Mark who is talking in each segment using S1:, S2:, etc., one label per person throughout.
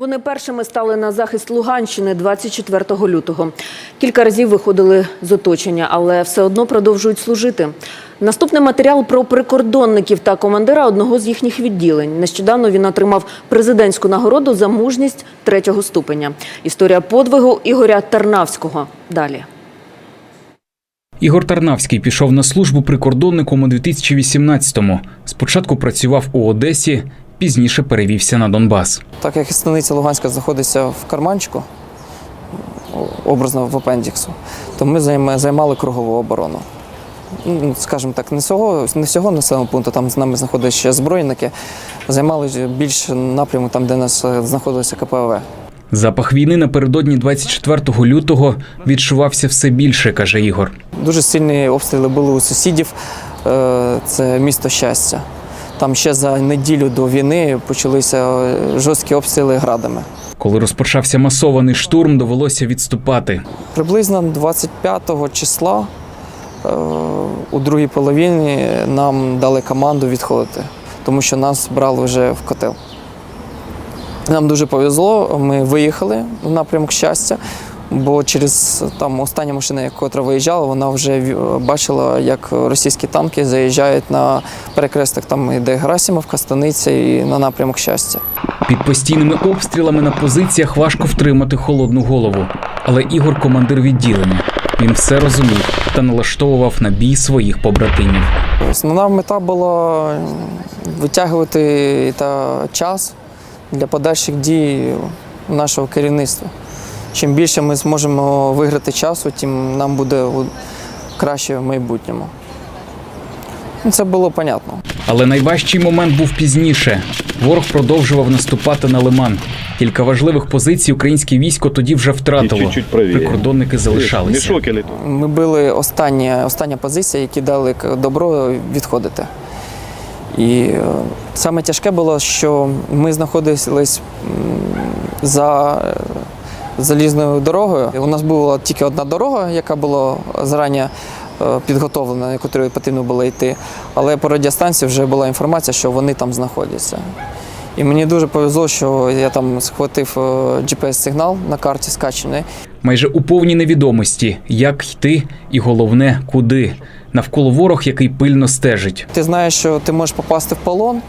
S1: Вони першими стали на захист Луганщини 24 лютого. Кілька разів виходили з оточення, але все одно продовжують служити. Наступний матеріал про прикордонників та командира одного з їхніх відділень. Нещодавно він отримав президентську нагороду за мужність третього ступеня. Історія подвигу Ігоря Тарнавського. Далі.
S2: Ігор Тарнавський пішов на службу прикордонником у 2018-му. Спочатку працював у Одесі, пізніше перевівся на Донбас.
S3: Так як станиця Луганська знаходиться в карманчику, образно в апендіксу, то ми займали кругову оборону. Ну, Скажімо так, не всього, не всього населеного пункту, там з нами знаходилися ще збройники, займали більш напряму там, де нас е, знаходилося КПВ.
S2: Запах війни напередодні 24 лютого відчувався все більше, каже Ігор.
S3: Дуже сильні обстріли були у сусідів, е, це місто щастя. Там ще за неділю до війни почалися е, жорсткі обстріли градами.
S2: Коли розпочався масований штурм, довелося відступати.
S3: Приблизно 25 числа е, у другій половині нам дали команду відходити, тому що нас брали вже в котел. Нам дуже повезло, ми виїхали в напрямок щастя, бо через там остання машина, яка виїжджала, вона вже бачила, як російські танки заїжджають на перекресток, там іде Герасимовка, станиця і на напрямок щастя.
S2: Під постійними обстрілами на позиціях важко втримати холодну голову. Але Ігор командир відділення. Він все розумів та налаштовував на бій своїх побратимів.
S3: Основна мета була витягувати та час для подальших дій нашого керівництва. Чим більше ми зможемо виграти часу, тим нам буде краще в майбутньому. Ну, Це було понятно.
S2: Але найважчий момент був пізніше. Ворог продовжував наступати на лиман. Кілька важливих позицій українське військо тоді вже втратило. Прикордонники залишалися.
S3: Ми були остання, остання позиція, які дали добро відходити. І е, саме тяжке було, що ми знаходились за е, залізною дорогою. У нас була тільки одна дорога, яка була зарані е, підготовлена, якою потрібно було йти. Але по радіостанції вже була інформація, що вони там знаходяться. І мені дуже повезло, що я там схватив е, GPS-сигнал на карті скачений.
S2: Майже у повній невідомості, як йти, і головне, куди. Навколо ворог, який пильно стежить.
S3: Ти знаєш, що ти можеш попасти в полон,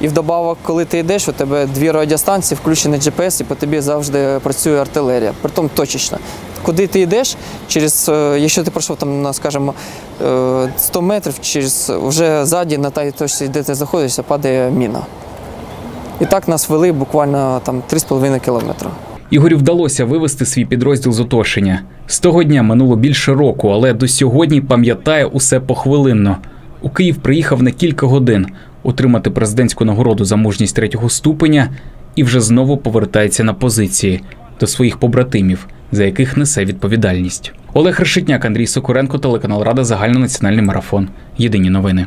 S3: і вдобавок, коли ти йдеш, у тебе дві радіостанції, включений GPS, і по тобі завжди працює артилерія. Притом точечно. Куди ти йдеш, через, е, якщо ти пройшов там, на, скажімо, е, 100 метрів, через вже ззаді на тій точці, де ти знаходишся, падає міна. І так нас вели буквально там 3,5 кілометри.
S2: Ігорю вдалося вивести свій підрозділ з оточення. З того дня минуло більше року, але до сьогодні пам'ятає усе похвилинно. У Київ приїхав на кілька годин отримати президентську нагороду за мужність третього ступеня і вже знову повертається на позиції до своїх побратимів, за яких несе відповідальність. Олег Решетняк, Андрій Сокуренко, телеканал Рада, загальнонаціональний марафон. Єдині новини.